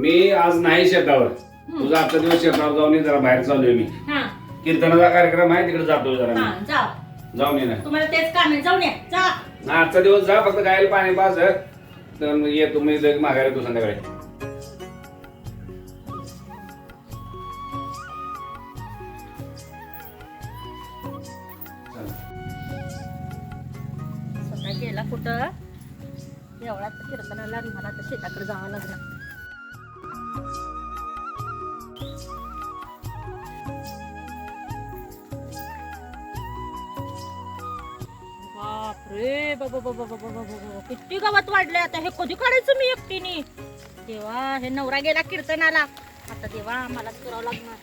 मी आज नाही शेतावर. तुझा आजचा दिवस शेतावर जाऊन ये जरा बाहेर चाललोय मी. हा. कीर्तनाचा कार्यक्रम आहे तिकडे जातोय जरा हा मी जा. जाऊन ये ना. तुम्हाला तेच काम आहे जाऊन या जा. ना आजचा दिवस जा फक्त गायला पाणी पास तर मग ये तुम्ही माघारी येतो संध्याकाळी. स्वतः गेला कुठं? एवढा तर कीर्तनाला आणि मला तर शेताकडे जावं लागलं. रे बाबा बाबा बाबा बाबा बाबा किती गावात वाढले आता हे कधी काढायचं मी एकटीने? देवा हे नवरा गेला कीर्तनाला. आता देवा मलाच करावं लागणार.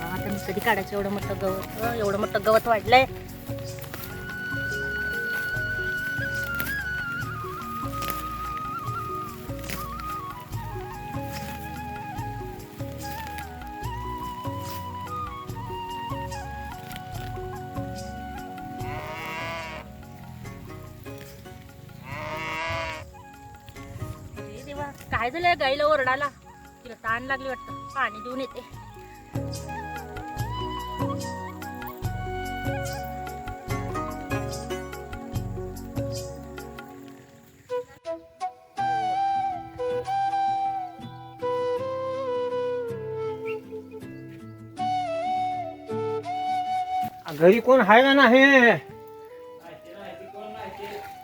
आता मी कधी काढायचं एवढं मोठं गवत? एवढं मोठं गवत वाढलंय. काय झालंय गाईला ओरडाला तिला ताण लागली वाटतं. पाणी देऊन येते. घरी कोण आहे का नाही?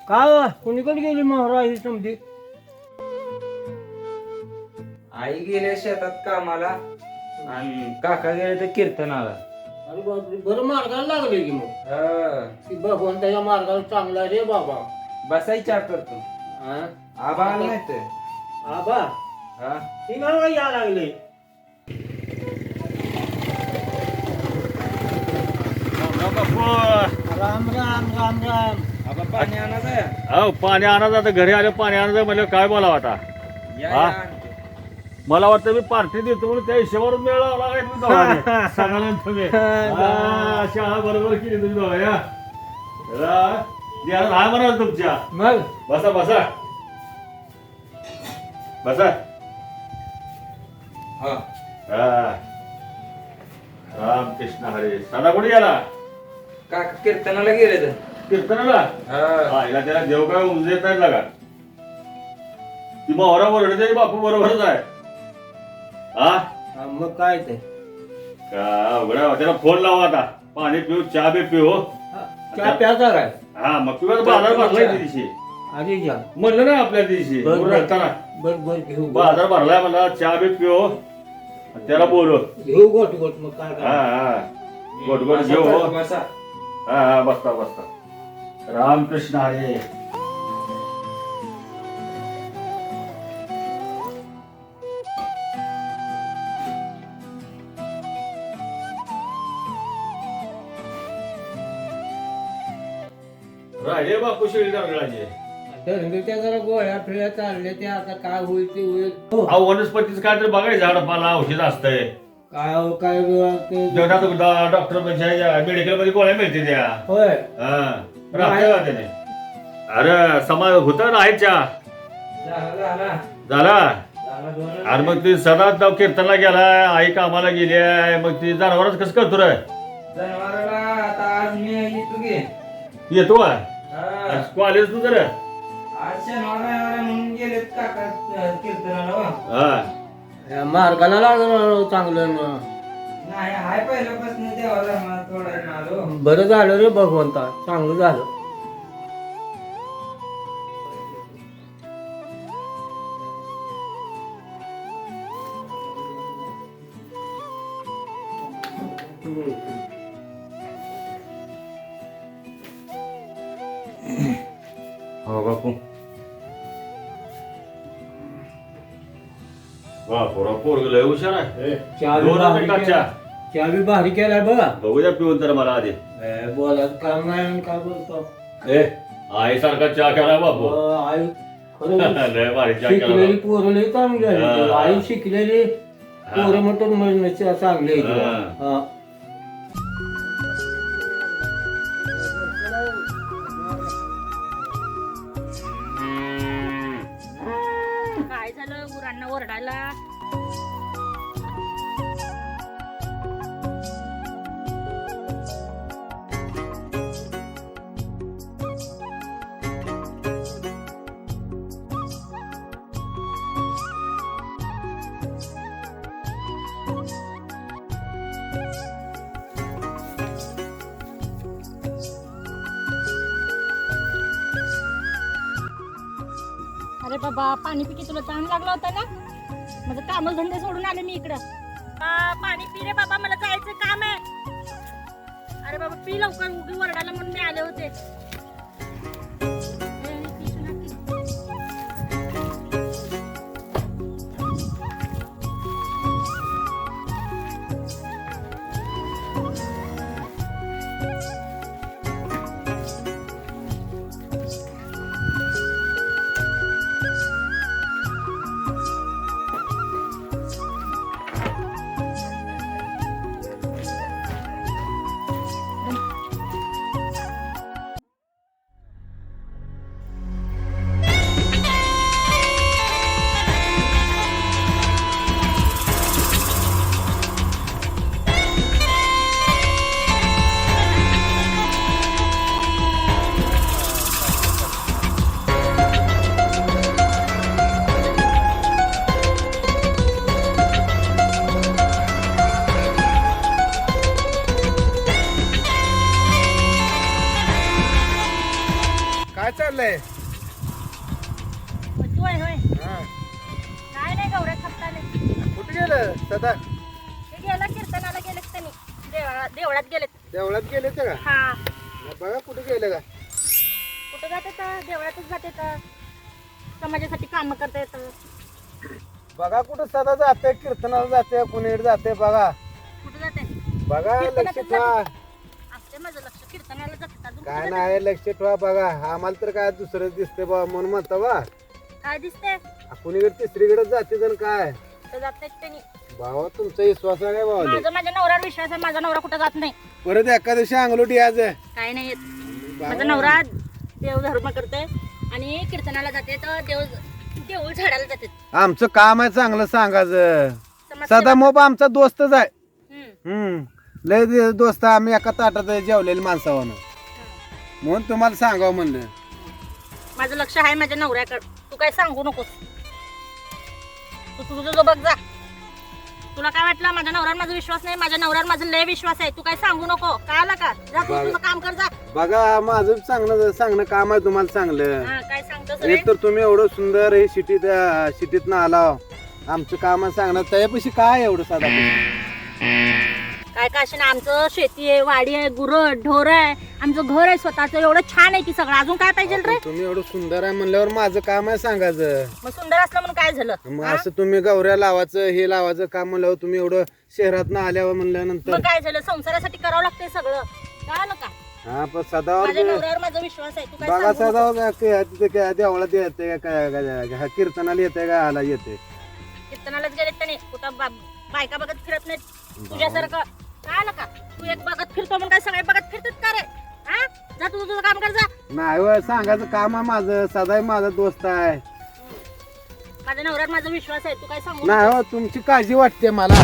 का हो? कोणीकडे गेली मोहरा ही समजी आई गेल्या शेतात कामाला. आणि काका गेले तर कीर्तनाला. अरे बापरे बरं मार्गाला लागले की मग. हा. की भगवान त्याच्या मार्गाला चांगला रे बाबा. बसाई चार करतो. हा? आबा आला नाही तर? आबा? हा? ही या लागले. राम राम राम राम. आबा पाणी आणा काय अहो पाणी आणा आता घरी आलं पाणी आणा म्हणजे काय बोलावं आता? या हा? मला वाटतं मी पार्टी देतो म्हणून त्या हिशोबावर मेळ लावला काय तुम्ही दोघांनी. सांगायला तुम्ही शाळा बरोबर केली तुम्ही दोघं म्हणाल तुमच्या. मग? बसा बसा. बसा. हा. हा. रामकृष्ण हरे. सदा कुठे गेला? काका कीर्तनाला गेले तर. कीर्तनाला? हिला त्याला देव काय उमजेत नाही लागा ती मोहरा बरोबर बापू बरोबरच आहे. हा? हा, मग काय ते? का. त्याला फोन लावा आता. पाणी पिऊ चहा बी पिऊ हा, चहा प्याचा काय? हा मग पिऊ बाजार भरलाय त्या दिवशी. आधी घ्या. म्हणलं ना आपल्या दिवशी. बरं, बरं. बर बर घेऊ बाजार भरलाय मला चहा बी पिऊ आणि त्याला बोलू घेऊ गोट गोट मग काय हा काय हा. गोट गोट घेऊ बसा. हा हा बसता बसता. रामकृष्ण हरे. डरगळाचे त्या जरा गोळ्या फिळ्या चालल्या ते आता काय होईल ते होईल. हो. अहो वनस्पतीच काय तरी बघायचं झाडपाला औषध असतंय. काय हो, काय ग- ते- डॉक्टर मेडिकलमध्ये गोळ्या मिळते त्या. होय. हा. राहते का त्याने? अरे समाज होत राहायच्या झाला झाला. झाला? झाला दोन अरे मग ती सदा तो कीर्तनला गेलाय आई कामाला गेली आहे मग ती जनावरच कसं करतो रे? जनावराला आता आज मी येतो गे येतो का? हा. कॉलेज तू जर आज शनिवार रविवार म्हणून गेलेत काका अं, कीर्तनाला हो. हा या मार्गाला लागलं चांगलं न. नाही हाय पहिल्यापासून देवा धर्मात थोडा आलो बरं झालं रे भगवंता चांगलं झालं पोरा पोरग लय हुशार आहे. चहा बी भारी केलाय. बघा बघू. द्या पिऊन तर मला आधी. ए, काम नाही काय बोलतो? ए आई सारखा चहा केला बाबू? अं, आई शिकलेली पोरं चांगली आहेत. हा. आई शिकलेली. पोरं मटून म्हणजे चांगली आहेत. काय झालं? गुरांना ओरडायला? अरे बाबा पाणी पिके तुला ताण लागला होता ना? माझं कामल धंदे सोडून आले मी इकडं. पाणी पी रे बाबा मला जायचं काम आहे. अरे बाबा पी लवकर उगी वरडायला म्हणून मी आले होते. चाललंय. तू आहे होय. हा. काय नाही गौऱ्या खपताले कुठे गेलं सदा? ते गेला कीर्तनाला गेलेत त्यांनी. देवळा देवळात गेलेत. देवळात गेले ते का? हा. बघा कुठे गेले का? कुठं जाते तर? देवळातच जाते तर. समाजासाठी काम करता येतं. बघा कुठं सदा जाते कीर्तनाला जाते कुणीकडे जाते बघा. कुठं जाते? बघा लक्ष ठेवा. असते माझं लक्ष. कीर्तनाला जाते. अजून काय नाही लक्ष ठेवा बघा. आम्हाला तर काय दुसरं दिसते बा म्हणून म्हणता बा? काय दिसते कुणीकडे तिसरीकडे जाते जण काय? कुठं जात नाहीत त्यांनी. भावा तुमचा विश्वास आहे भावाले माझा माझ्या नवऱ्यावर विश्वास आहे माझा नवरा कुठं जात नाही. परत एका दिवशी अंगलोटी आज. काय नाही येत. माझा नवरा देव धर्म करते आणि कीर्तनाला जाते तर देव देऊळ झाडाला जाते. आमचं काम आहे चांगलं सांगायचं. सदा मोबा आमचा दोस्तच आहे. हम्म. हम्म. लय दि- दोस्त आम्ही एका ताटात जेवलेले माणसावानं म्हणून तुम्हाला सांगावं म्हणलं. माझं लक्ष आहे माझ्या नवऱ्याकडे. तू काय सांगू नकोस. तू तुझं जो बघ जा. तुला काय वाटलं? माझ्या नवऱ्यावर माझा विश्वास नाही माझ्या नवऱ्यावर माझा लय विश्वास आहे. तू काय सांगू नको. काय आला का? जा तू बघ. तुझं काम कर जा. बघा माझं चांगलं सांगणं काम आहे तुम्हाला चांगलं. हा, काय सांगतोस रे? एक तर तुम्ही एवढं सुंदर हे सिटीत सिटीत ना आला. आमचं काम आहे सांगणं त्याच्यापाशी काय एवढं साधा काय काय अशी ना आमचं शेती आहे वाडी आहे गुरं ढोर आहे. आमचं घर आहे स्वतःचं. एवढं छान आहे की सगळं. अजून काय पाहिजे रे? तुम्ही एवढं सुंदर आहे म्हणल्यावर माझं काम आहे सांगायचं. मग सुंदर असलं म्हणून काय झालं? मग हा? असं तुम्ही गौऱ्या लावायचं हे लावायचं काम म्हणल्यावर तुम्ही एवढं शहरात ना आल्यावर म्हणल्यानंतर. मग काय झालं? संसारासाठी करावं लागतंय सगळं. कळालं का? हा पण सदावर माझ्या नवऱ्यावर माझा विश्वास आहे. तू काय बघा सांगू नको. सदावर काय तिथे काय देवळात येते का काय काय- काय- कीर्तनाला येते का हाला येते. कीर्तनालाच त्याने कुठं बा- बायका बघत फिरत नाहीत? तुझ्यासारखं आलं का? तू एक बघत फिरतो म्हणून काय सगळे बघत फिरतात का रे? हा? जा तुझं तुझं काम कर जा. नाही होय, सांगायचं काम आहे माझं. सदाही माझा दोस्त आहे. माझ्या नवऱ्यावर माझा विश्वास आहे. तू काय सांगू नाही हो तुमची काळजी वाटते मला.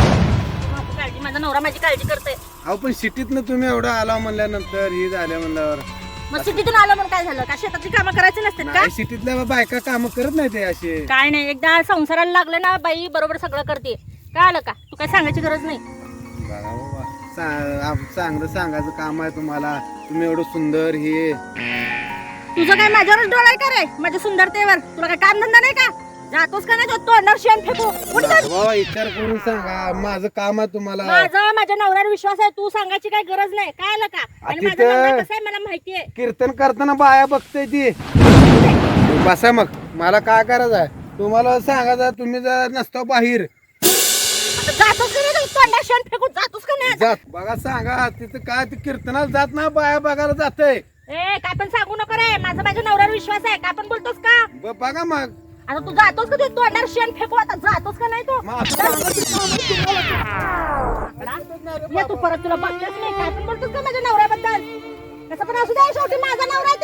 काळजी माझा नवरा माझी काळजी करतोय. अहो पण सिटीतनं तुम्ही एवढं आला म्हणल्यानंतर हे झालं म्हणल्यावर. मग सिटीतून आलं म्हणून काय झालं? का शेतातली कामं करायची नसतात का? नाही सिटीतल्या बायका काम करत नाही ते असे. काय नाही एकदा संसाराला लागलं ना बाई बरोबर सगळं करते. काय आलं का? तू काय सांगायची गरज नाही. बघा बाबा चांगलं सांगायचं काम आहे तुम्हाला. तुम्ही एवढं सुंदर हे. तुझं काय माझ्यावरच डोळा आहे का रे? माझ्या सुंदरतेवर. तुला काय काम धंदा नाही का? जातोस का नाही तो तोंडावर शेण फेकू उठ जा. बाबा विचार करून सांगा. माझं काम आहे तुम्हाला. माझा माझ्या नवऱ्यावर विश्वास आहे. तू सांगायची काय गरज नाही. काय आलं का? आणि माझा तिथं- नवरा कसा आहे मला माहितीये. कीर्तन करताना बाया बघते ती. बसा मग. मला काय करायचं आहे? तुम्हाला सांगायचं तुम्ही जर नसतो बाहेर. जातोस का नाही तू शेण जातोस का नाही? जात. बघा सांगा. तिथं काय ते कीर्तनाला जात ना बाया बघायला जाते ए काय पण सांगू नको रे. माझा माझ्या नवऱ्यावर विश्वास आहे. काय पण बोलतोस का? बघा मग. आता तू जातोस का ते तोंडावर शेण फेकू आता जातोस का नाही तू? मग ये तू परत तुला बघतेच नाही. काय पण बोलतोस का माझ्या नवऱ्याबद्दल? कसं पण असू दे शेवटी माझा नवरा आहे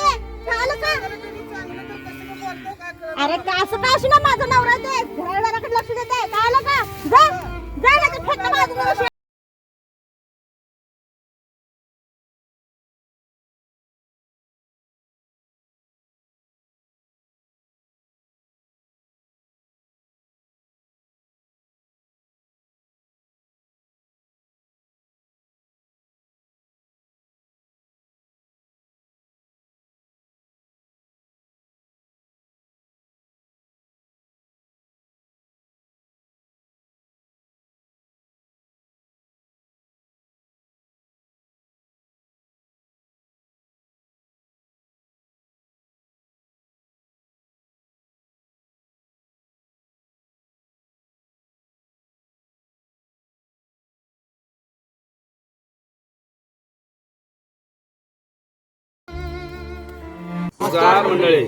नमस्कार मंडळी.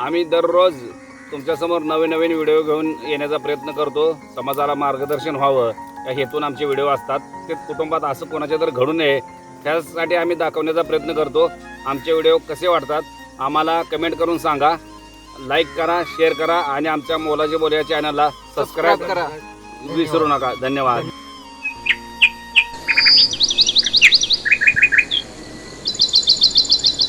आम्ही दररोज तुमच्यासमोर नवीन नवीन व्हिडिओ घेऊन येण्याचा प्रयत्न करतो. समाजाला मार्गदर्शन व्हावं. या हेतून आमचे व्हिडिओ असतात. ते कुटुंबात असं कोणाच्या तर घडू नये त्यासाठी आम्ही दाखवण्याचा प्रयत्न करतो. आमचे व्हिडिओ कसे वाटतात आम्हाला कमेंट करून सांगा. लाईक करा शेअर करा आणि आमच्या मोलाचे बोल या चॅनलला सबस्क्राईब करा. विसरू नका. धन्यवाद.